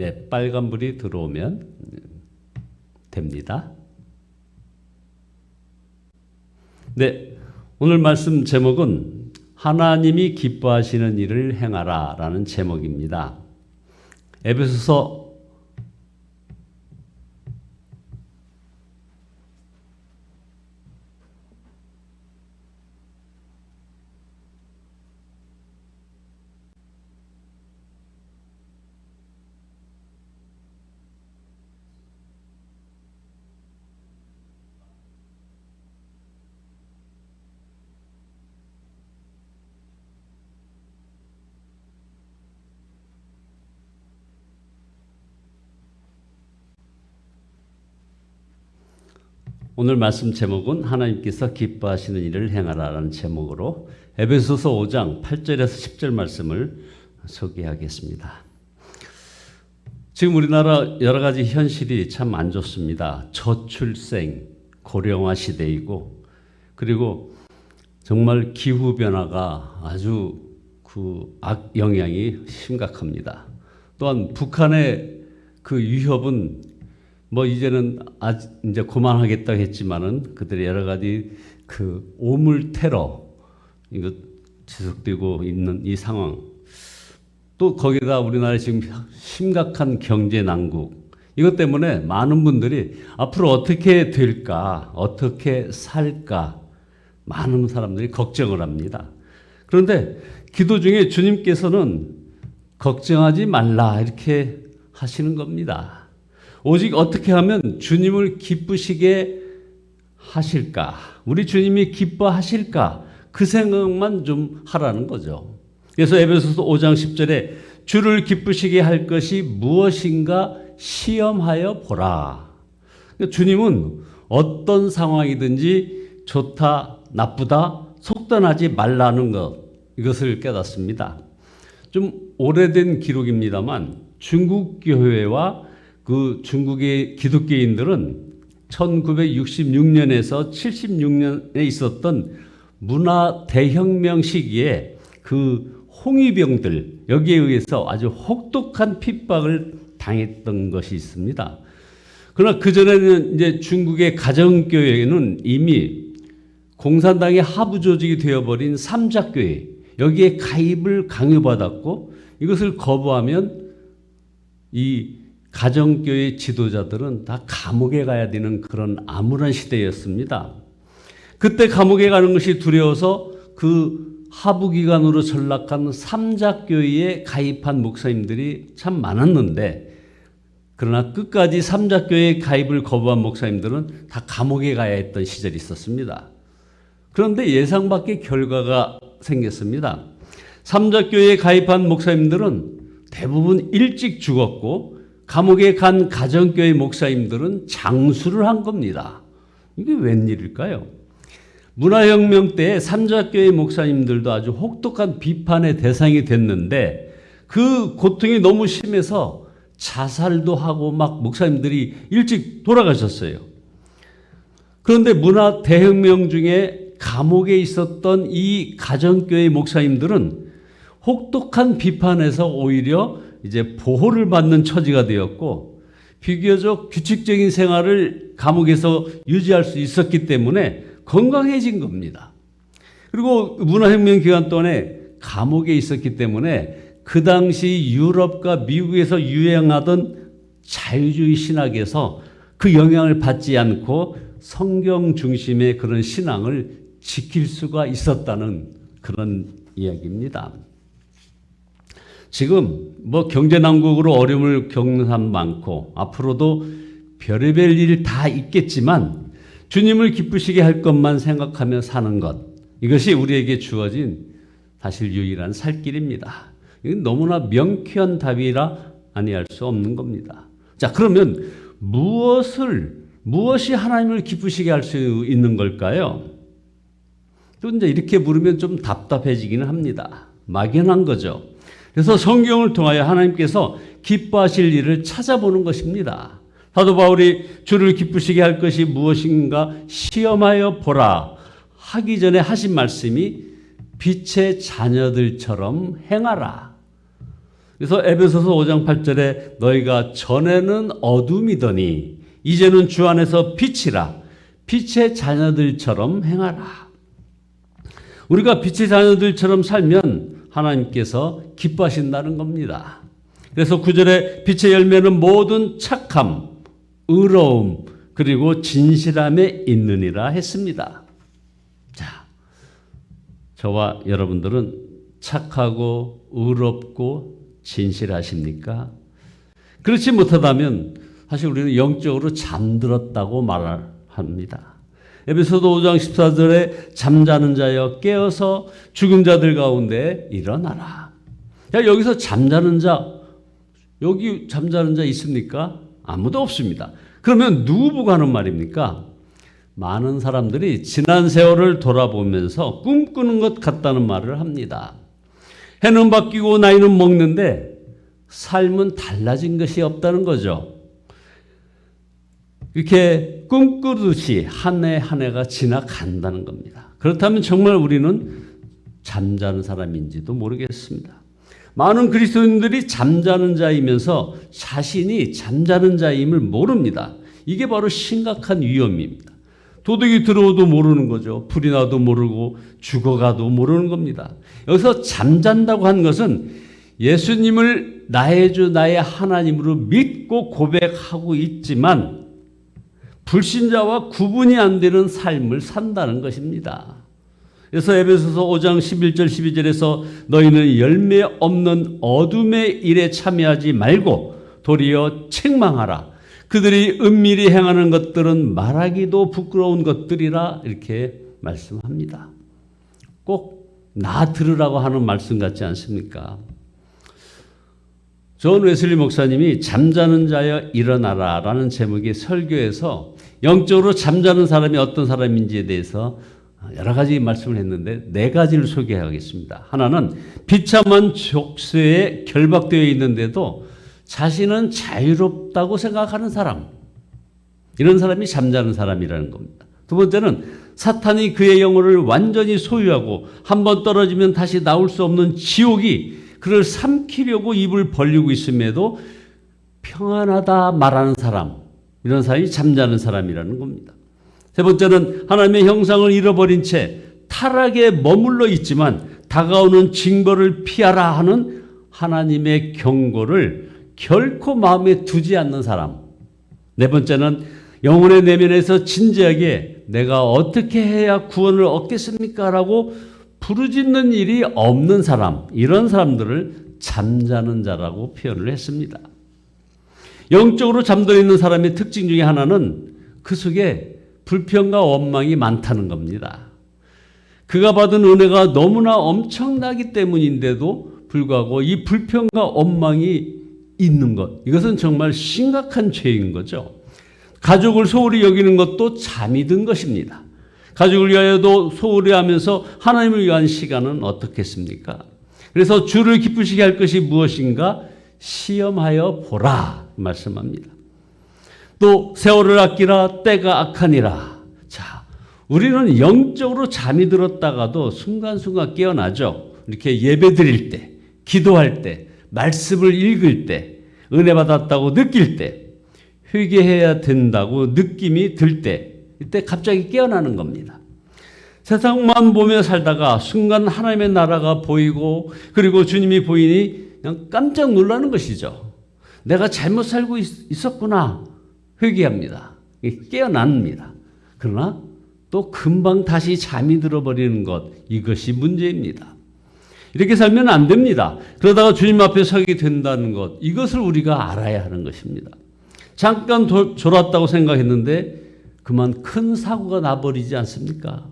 예, 빨간불이 들어오면 됩니다. 네, 오늘 말씀 제목은 하나님이 기뻐하시는 일을 행하라 라는 제목입니다. 에베소서 오늘 말씀 제목은 하나님께서 기뻐하시는 일을 행하라라는 제목으로 에베소서 5장 8절에서 10절 말씀을 소개하겠습니다. 지금 우리나라 여러 가지 현실이 참 안 좋습니다. 저출생, 고령화 시대이고 그리고 정말 기후 변화가 아주 그 악 영향이 심각합니다. 또한 북한의 그 위협은 뭐 이제는 아 이제 그만하겠다 했지만은 그들의 여러 가지 그 오물 테러 이거 지속되고 있는 이 상황 또 거기다 우리나라 지금 심각한 경제 난국 이것 때문에 많은 분들이 앞으로 어떻게 될까 어떻게 살까 많은 사람들이 걱정을 합니다. 그런데 기도 중에 주님께서는 걱정하지 말라 이렇게 하시는 겁니다. 오직 어떻게 하면 주님을 기쁘시게 하실까? 우리 주님이 기뻐하실까? 그 생각만 좀 하라는 거죠. 그래서 에베소서 5장 10절에 주를 기쁘시게 할 것이 무엇인가 시험하여 보라. 그러니까 주님은 어떤 상황이든지 좋다, 나쁘다, 속단하지 말라는 것, 이것을 깨닫습니다. 좀 오래된 기록입니다만 중국 교회와 그 중국의 기독교인들은 1966년에서 76년에 있었던 문화 대혁명 시기에 그 홍위병들 여기에 의해서 아주 혹독한 핍박을 당했던 것이 있습니다. 그러나 그 전에는 이제 중국의 가정교회는 이미 공산당의 하부 조직이 되어버린 삼자교회 여기에 가입을 강요받았고 이것을 거부하면 이 가정교회 지도자들은 다 감옥에 가야 되는 그런 암울한 시대였습니다. 그때 감옥에 가는 것이 두려워서 그 하부기관으로 전락한 삼자교회에 가입한 목사님들이 참 많았는데 그러나 끝까지 삼자교회 가입을 거부한 목사님들은 다 감옥에 가야 했던 시절이 있었습니다. 그런데 예상 밖의 결과가 생겼습니다. 삼자교회에 가입한 목사님들은 대부분 일찍 죽었고 감옥에 간 가정교회 목사님들은 장수를 한 겁니다. 이게 웬일일까요? 문화혁명 때 삼자교회 목사님들도 아주 혹독한 비판의 대상이 됐는데 그 고통이 너무 심해서 자살도 하고 막 목사님들이 일찍 돌아가셨어요. 그런데 문화 대혁명 중에 감옥에 있었던 이 가정교회 목사님들은 혹독한 비판에서 오히려 이제 보호를 받는 처지가 되었고 비교적 규칙적인 생활을 감옥에서 유지할 수 있었기 때문에 건강해진 겁니다. 그리고 문화혁명 기간 동안에 감옥에 있었기 때문에 그 당시 유럽과 미국에서 유행하던 자유주의 신학에서 그 영향을 받지 않고 성경 중심의 그런 신앙을 지킬 수가 있었다는 그런 이야기입니다. 지금 뭐 경제 난국으로 어려움을 겪는 사람 많고 앞으로도 별의별 일다 있겠지만 주님을 기쁘시게 할 것만 생각하며 사는 것 이것이 우리에게 주어진 사실 유일한 살 길입니다. 이건 너무나 명쾌한 답이라 아니할 수 없는 겁니다. 자 그러면 무엇을 무엇이 하나님을 기쁘시게 할 수 있는 걸까요? 또 이제 이렇게 물으면 좀 답답해지기는 합니다. 막연한 거죠. 그래서 성경을 통하여 하나님께서 기뻐하실 일을 찾아보는 것입니다. 사도 바울이 주를 기쁘시게 할 것이 무엇인가 시험하여 보라 하기 전에 하신 말씀이 빛의 자녀들처럼 행하라. 그래서 에베소서 5장 8절에 너희가 전에는 어둠이더니 이제는 주 안에서 빛이라 빛의 자녀들처럼 행하라. 우리가 빛의 자녀들처럼 살면 하나님께서 기뻐하신다는 겁니다. 그래서 구절에 빛의 열매는 모든 착함, 의로움, 그리고 진실함에 있느니라 했습니다. 자, 저와 여러분들은 착하고 의롭고 진실하십니까? 그렇지 못하다면 사실 우리는 영적으로 잠들었다고 말합니다. 에베소도 5장 14절에 잠자는 자여 깨어서 죽은 자들 가운데 일어나라. 야, 여기서 잠자는 자, 여기 잠자는 자 있습니까? 아무도 없습니다. 그러면 누구 보고 하는 말입니까? 많은 사람들이 지난 세월을 돌아보면서 꿈꾸는 것 같다는 말을 합니다. 해는 바뀌고 나이는 먹는데 삶은 달라진 것이 없다는 거죠. 이렇게 꿈꾸듯이 한 해 한 해가 지나간다는 겁니다. 그렇다면 정말 우리는 잠자는 사람인지도 모르겠습니다. 많은 그리스도인들이 잠자는 자이면서 자신이 잠자는 자임을 모릅니다. 이게 바로 심각한 위험입니다. 도둑이 들어오도 모르는 거죠. 불이 나도 모르고 죽어가도 모르는 겁니다. 여기서 잠잔다고 한 것은 예수님을 나의 주 나의 하나님으로 믿고 고백하고 있지만 불신자와 구분이 안 되는 삶을 산다는 것입니다. 그래서 에베소서 5장 11절 12절에서 너희는 열매 없는 어둠의 일에 참여하지 말고 도리어 책망하라. 그들이 은밀히 행하는 것들은 말하기도 부끄러운 것들이라 이렇게 말씀합니다. 꼭 나 들으라고 하는 말씀 같지 않습니까? 존 웨슬리 목사님이 잠자는 자여 일어나라라는 제목의 설교에서 영적으로 잠자는 사람이 어떤 사람인지에 대해서 여러 가지 말씀을 했는데 네 가지를 소개하겠습니다. 하나는 비참한 족쇄에 결박되어 있는데도 자신은 자유롭다고 생각하는 사람. 이런 사람이 잠자는 사람이라는 겁니다. 두 번째는 사탄이 그의 영혼을 완전히 소유하고 한 번 떨어지면 다시 나올 수 없는 지옥이 그를 삼키려고 입을 벌리고 있음에도 평안하다 말하는 사람. 이런 사람이 잠자는 사람이라는 겁니다. 세 번째는 하나님의 형상을 잃어버린 채 타락에 머물러 있지만 다가오는 징벌을 피하라 하는 하나님의 경고를 결코 마음에 두지 않는 사람. 네 번째는 영혼의 내면에서 진지하게 내가 어떻게 해야 구원을 얻겠습니까? 라고 부르짖는 일이 없는 사람. 이런 사람들을 잠자는 자라고 표현을 했습니다. 영적으로 잠들어 있는 사람의 특징 중에 하나는 그 속에 불평과 원망이 많다는 겁니다. 그가 받은 은혜가 너무나 엄청나기 때문인데도 불구하고 이 불평과 원망이 있는 것. 이것은 정말 심각한 죄인 거죠. 가족을 소홀히 여기는 것도 잠이 든 것입니다. 가족을 위하여도 소홀히 하면서 하나님을 위한 시간은 어떻겠습니까? 그래서 주를 기쁘시게 할 것이 무엇인가 시험하여 보라 말씀합니다. 또 세월을 아끼라 때가 악하니라. 자, 우리는 영적으로 잠이 들었다가도 순간순간 깨어나죠. 이렇게 예배 드릴 때, 기도할 때, 말씀을 읽을 때, 은혜 받았다고 느낄 때, 회개해야 된다고 느낌이 들 때, 이때 갑자기 깨어나는 겁니다. 세상만 보며 살다가 순간 하나님의 나라가 보이고 그리고 주님이 보이니 그냥 깜짝 놀라는 것이죠. 내가 잘못 살고 있, 었구나 회개합니다. 깨어납니다. 그러나 또 금방 다시 잠이 들어버리는 것 이것이 문제입니다. 이렇게 살면 안 됩니다. 그러다가 주님 앞에 서게 된다는 것 이것을 우리가 알아야 하는 것입니다. 잠깐 도, 졸았다고 생각했는데 그만 큰 사고가 나버리지 않습니까?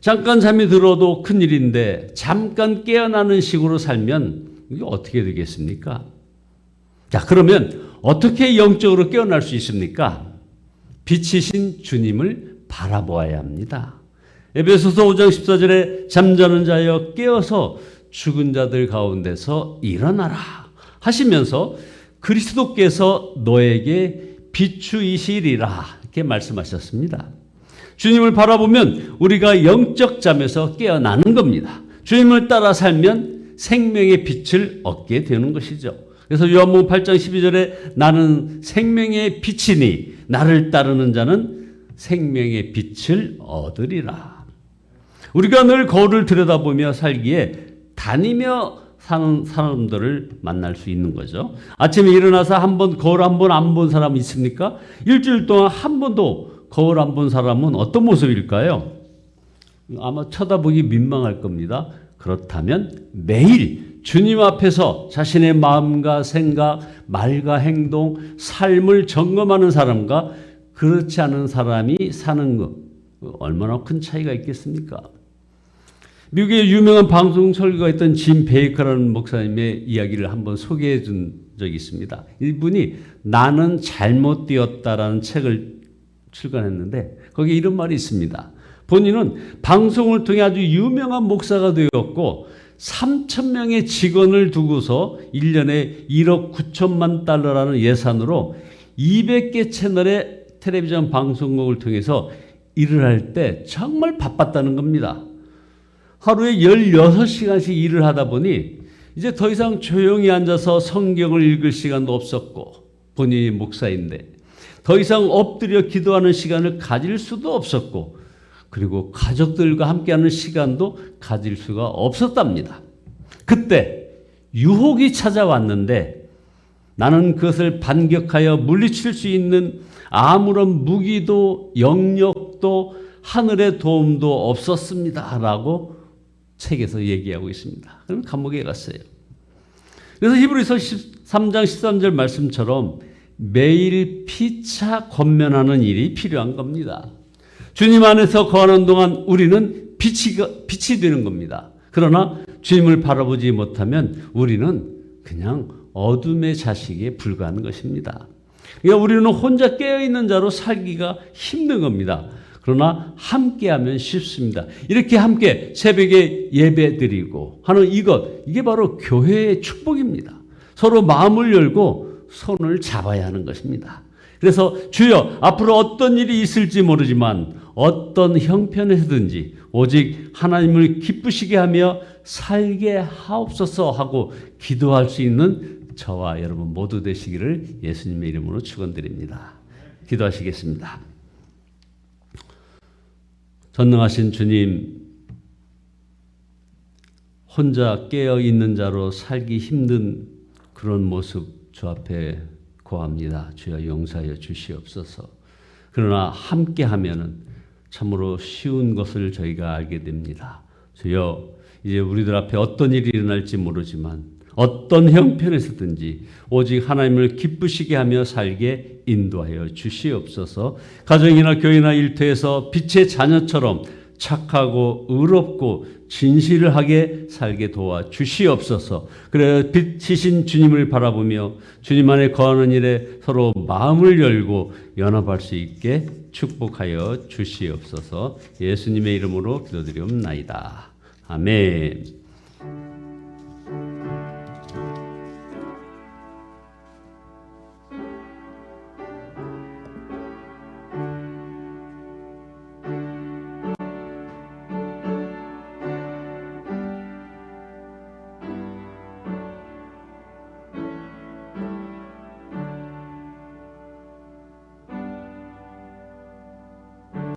잠깐 잠이 들어도 큰 일인데 잠깐 깨어나는 식으로 살면 이게 어떻게 되겠습니까? 자, 그러면 어떻게 영적으로 깨어날 수 있습니까? 빛이신 주님을 바라보아야 합니다. 에베소서 5장 14절에 잠자는 자여 깨어서 죽은 자들 가운데서 일어나라 하시면서 그리스도께서 너에게 비추이시리라 이렇게 말씀하셨습니다. 주님을 바라보면 우리가 영적 잠에서 깨어나는 겁니다. 주님을 따라 살면 생명의 빛을 얻게 되는 것이죠. 그래서 요한복음 8장 12절에 나는 생명의 빛이니 나를 따르는 자는 생명의 빛을 얻으리라. 우리가 늘 거울을 들여다보며 살기에 다니며 사는 사람들을 만날 수 있는 거죠. 아침에 일어나서 한 번 거울 한 번 안 본 사람 있습니까? 일주일 동안 한 번도 거울 안 본 사람은 어떤 모습일까요? 아마 쳐다보기 민망할 겁니다. 그렇다면 매일 주님 앞에서 자신의 마음과 생각, 말과 행동, 삶을 점검하는 사람과 그렇지 않은 사람이 사는 것 얼마나 큰 차이가 있겠습니까? 미국의 유명한 방송 설교가 있던 짐 베이커라는 목사님의 이야기를 한번 소개해 준 적이 있습니다. 이분이 나는 잘못 되었다라는 책을 출간했는데 거기에 이런 말이 있습니다. 본인은 방송을 통해 아주 유명한 목사가 되었고 3천 명의 직원을 두고서 1년에 1억 9천만 달러라는 예산으로 200개 채널의 텔레비전 방송국을 통해서 일을 할 때 정말 바빴다는 겁니다. 하루에 16시간씩 일을 하다 보니 이제 더 이상 조용히 앉아서 성경을 읽을 시간도 없었고 본인이 목사인데 더 이상 엎드려 기도하는 시간을 가질 수도 없었고 그리고 가족들과 함께하는 시간도 가질 수가 없었답니다. 그때 유혹이 찾아왔는데 나는 그것을 반격하여 물리칠 수 있는 아무런 무기도 영역도 하늘의 도움도 없었습니다. 라고 책에서 얘기하고 있습니다. 그럼 감옥에 갔어요. 그래서 히브리서 13장 13절 말씀처럼 매일 피차 권면하는 일이 필요한 겁니다. 주님 안에서 거하는 동안 우리는 빛이, 빛이 되는 겁니다. 그러나 주님을 바라보지 못하면 우리는 그냥 어둠의 자식에 불과한 것입니다. 그러니까 우리는 혼자 깨어있는 자로 살기가 힘든 겁니다. 그러나 함께하면 쉽습니다. 이렇게 함께 새벽에 예배 드리고 하는 이것, 이게 바로 교회의 축복입니다. 서로 마음을 열고 손을 잡아야 하는 것입니다. 그래서 주여 앞으로 어떤 일이 있을지 모르지만 어떤 형편에서든지 오직 하나님을 기쁘시게 하며 살게 하옵소서 하고 기도할 수 있는 저와 여러분 모두 되시기를 예수님의 이름으로 축원드립니다. 기도하시겠습니다. 전능하신 주님 혼자 깨어 있는 자로 살기 힘든 그런 모습 주 앞에 고합니다. 주여 용서하여 주시옵소서. 그러나 함께 하면은 참으로 쉬운 것을 저희가 알게 됩니다. 주여 이제 우리들 앞에 어떤 일이 일어날지 모르지만 어떤 형편에서든지 오직 하나님을 기쁘시게 하며 살게 인도하여 주시옵소서. 가정이나 교회나 일터에서 빛의 자녀처럼 착하고 의롭고 진실하게 살게 도와 주시옵소서. 그래 빛이신 주님을 바라보며 주님 안에 거하는 일에 서로 마음을 열고 연합할 수 있게 축복하여 주시옵소서. 예수님의 이름으로 기도드리옵나이다. 아멘.